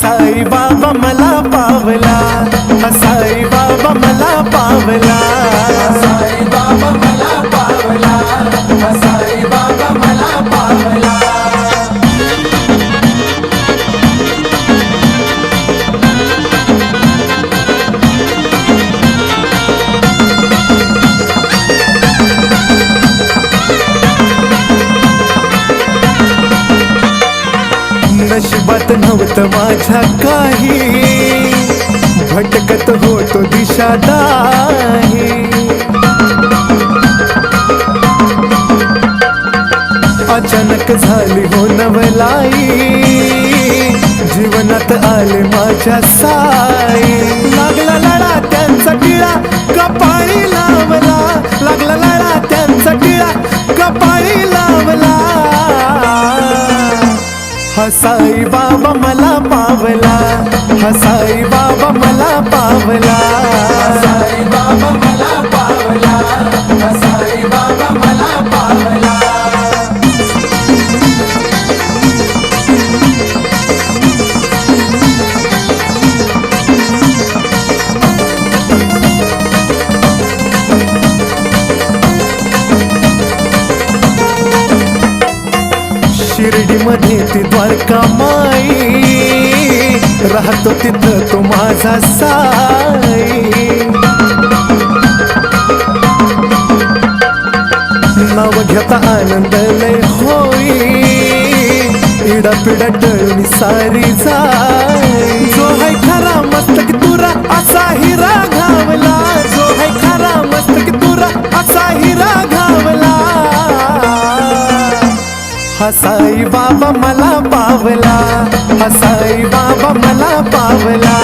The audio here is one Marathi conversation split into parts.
साई बाबा मला पावला. हा साई बाबा मला पावला. साई बाबा मला पावला. साई बाबा मला पावला. नशिबात धावत माझ्या काही. भटकत होतो दिशादाही अचानक झाली हो नवलाई. जीवनात आले माझ्या साई. लागला. हसाई बाबा मला पावला. हसाई बाबा मला पावला. शिर्डीमध्ये ती द्वारका माई. राहतो तिथं तो माझा साई. नाव घेता आनंद लय होई. इडा पिडा टळून सारी जाय जो हाय खरा मस्त हसाई साई बाबा मला पावला हसाई साई बाबा मला पावला.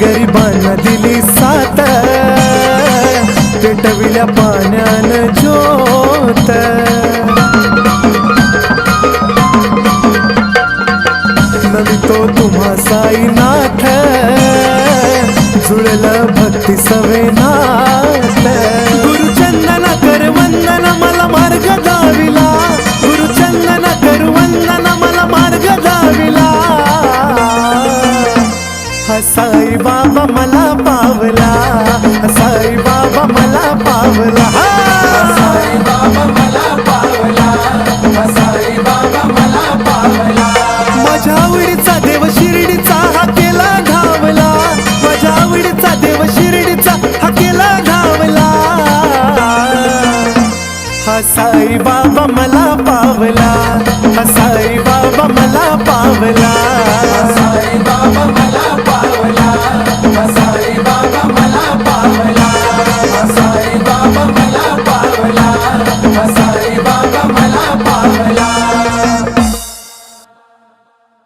गरिबांना दिली सात पेटविल्या पाण्यानं जो साई बाबा मला पावला साई बाबा मला पावला. साई बाबा मला पावला साई बाबा मला पावला. देव शिर्डीचा हा केला माझ्या देव शिर्डीचा मला साई बाबा मला पावला.